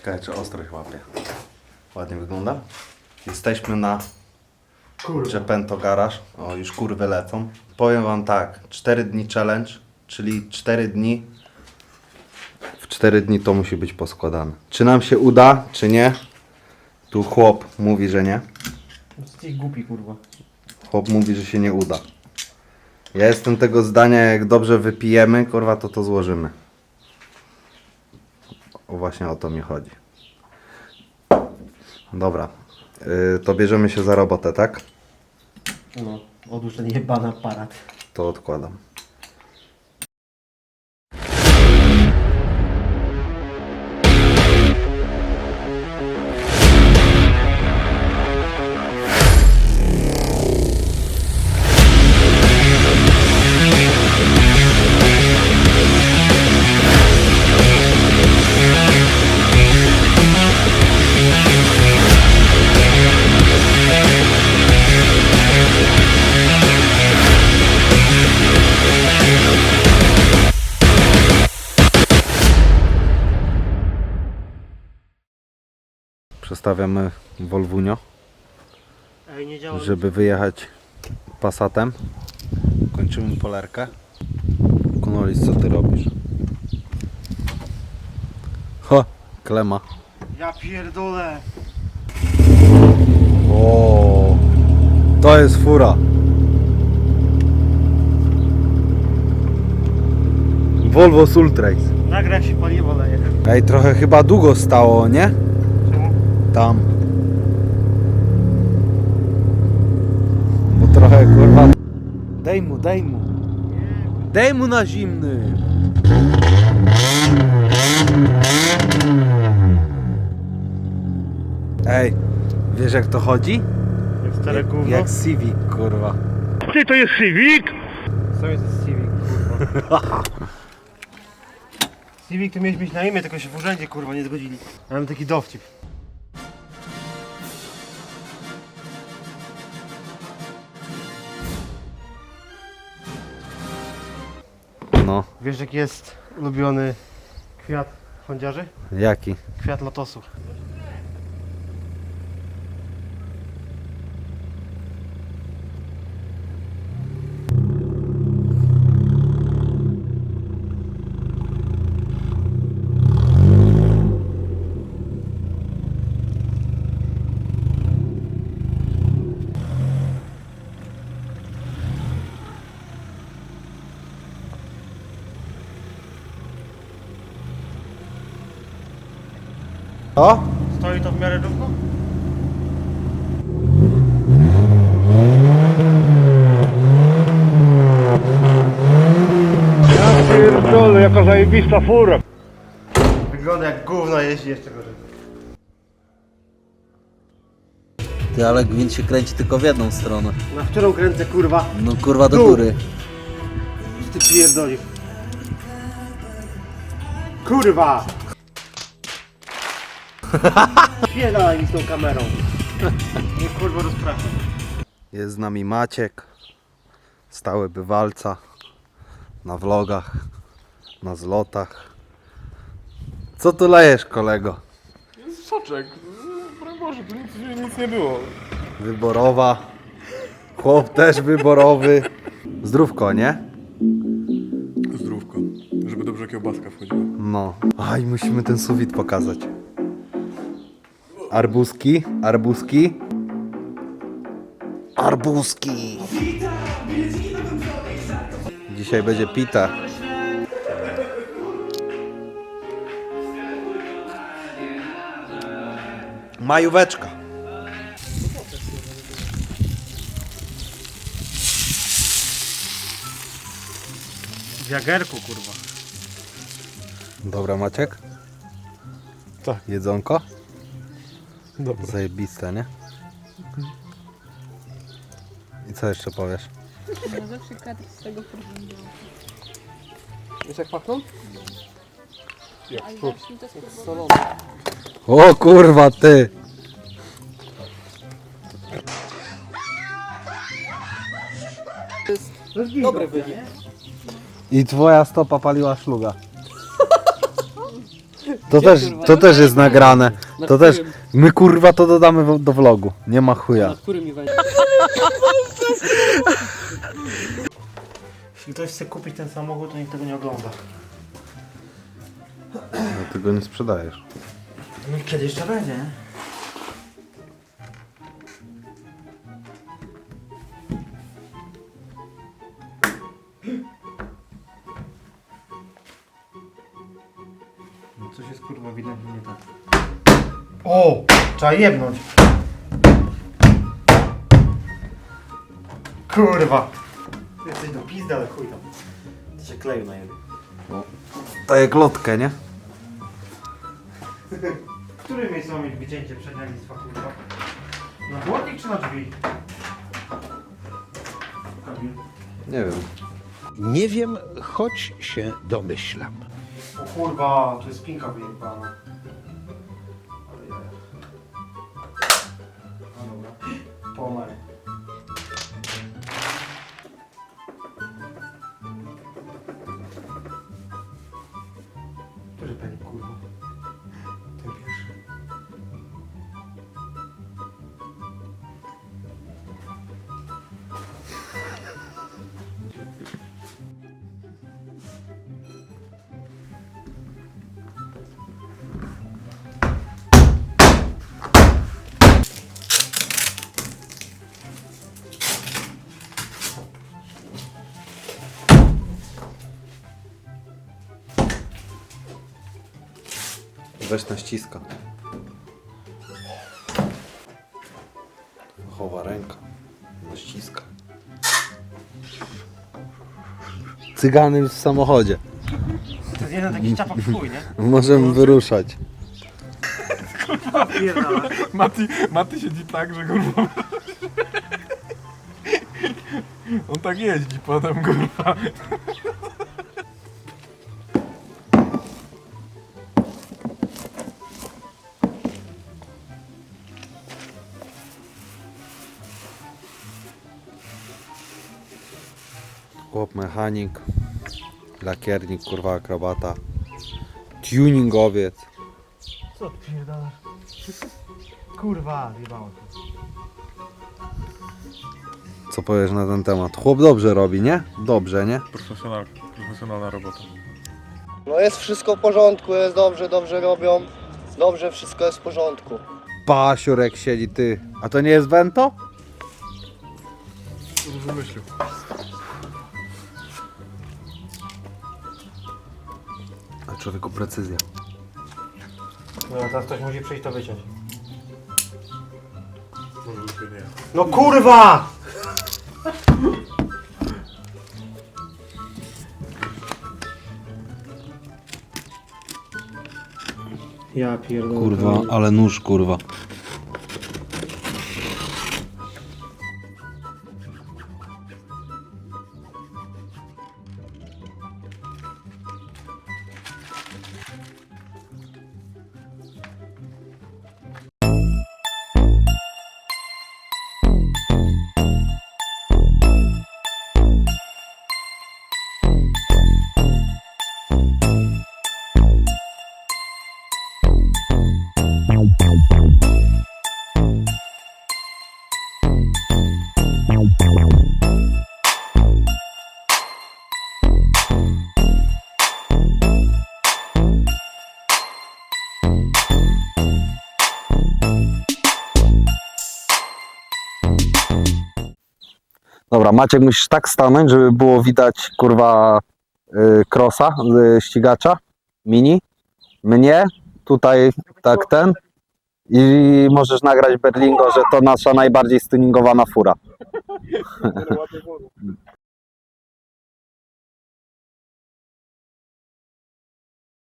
Ciekawe, czy ostrość łapie. Ładnie wygląda. Jesteśmy na Gepento Garage. O, już kurwy lecą. Powiem wam tak, 4 dni challenge, czyli 4 dni. W 4 dni to musi być poskładane. Czy nam się uda, czy nie? Tu chłop mówi, że nie. Jesteś głupi, kurwa. Chłop mówi, że się nie uda. Ja jestem tego zdania, jak dobrze wypijemy, kurwa, to to złożymy. O właśnie o to mi chodzi. Dobra. Yy, to bierzemy się za robotę, tak? No, odłóż ten jebany aparat. To odkładam. Przestawiamy Volvunio, działa. żeby wyjechać Passatem. Kończymy polerkę. Kunolis, co ty robisz? Ho, klema. Ja pierdolę. O, to jest fura. Volvo Sultrace. Nagra się paliwo leje. Ej, trochę chyba długo stało, nie? Tam. Bo trochę kurwa. Daj mu, daj mu. Daj mu na zimny. Ej, wiesz jak to chodzi? Jak stare Jak, gówno. jak Civic, kurwa. Ty to jest Civic? Co jest Civic, kurwa? Civic to mieliśmy mieć na imię, tylko się w urzędzie, kurwa, nie zgodzili. Ja mam taki dowcip. No, Wiesz jaki jest ulubiony kwiat hondziarzy? jaki? Kwiat lotosu. O? Stoi to w miarę równo? Ja pierdolę, jaka zajebista fura. Wygląda jak gówno jeździ jeszcze gorzej. Ty, ale gwint się kręci tylko w jedną stronę. Na którą kręcę kurwa? No kurwa do Tu. góry. Ty pierdolisz. Kurwa! Spierdalaj mi z tą kamerą. Nie kurwa rozpraszam. Jest z nami Maciek, stały bywalca na vlogach, na zlotach. Co tu lejesz, kolego? Soczek. Broń Boże, tu nic, nic nie było. Wyborowa. Chłop też wyborowy. Zdrówko, nie? Zdrówko. Żeby dobrze kiełbaska wchodziła. No. Aj, musimy ten suwit pokazać. Arbuski, arbuski. Arbuski. Dzisiaj będzie pita. Majóweczka. W jagerku kurwa. Dobra, Maciek? Tak. Jedzonko? Dobra. Zajebiste, nie? I co jeszcze powiesz? Zawsze kadr z tego porządku. Wiesz jak pachną? Ale zacznij to spróbować. Solone. O kurwa ty! Dobry wynik. I twoja stopa paliła szluga. To też, to też jest nagrane. Na To też, my kurwa to dodamy w- do vlogu. Nie ma chuja. Którym? Jeśli ktoś chce kupić ten samochód, to niech tego nie ogląda. No ty go nie sprzedajesz. No i kiedy jeszcze będzie, nie? Jest kurwa ewidentnie nie tak. O! Trzeba jebnąć. Kurwa. Ty Jesteś do pizdy, ale chuj tam. To się kleju na jebie. Tak jak lotkę, nie? W którym miejscu mam mieć wycięcie przedzielnictwa, kurwa? Na błotnik czy na drzwi? Kamil. Nie wiem. Nie wiem, choć się domyślam. O kurwa, to jest pinka wyjebana. Ale ja. A dobra. Pomar. Który kurwa? Weź na ściska. Chowa ręka. Na ściska. Cygany w samochodzie. To jest jeden taki ciapak w chuj, nie? Możemy wyruszać. Mati, Mati siedzi tak, że kurwa... On tak jeździ potem, kurwa. Chłop mechanik. Lakiernik, kurwa akrobata. Tuningowiec. Co ty pierdalasz? Kurwa, zjebało to. Co powiesz na ten temat? Chłop dobrze robi, nie? Dobrze, nie? Profesjonal, profesjonalna robota. No jest wszystko w porządku, jest dobrze, dobrze robią. Dobrze, wszystko jest w porządku. Pasiurek siedzi, ty. A to nie jest Vento? Co wymyślił? Człowieku precyzja. No teraz ktoś musi przyjść to wyciąć. Może lepiej nie. No kurwa! Ja pierdolę. Kurwa, ale nóż, kurwa. Dobra, Maciek musisz tak stanąć, żeby było widać kurwa y, crossa, y, ścigacza, mini, mnie, tutaj tak ten? I możesz nagrać Berlingo, że to nasza najbardziej stuningowana fura.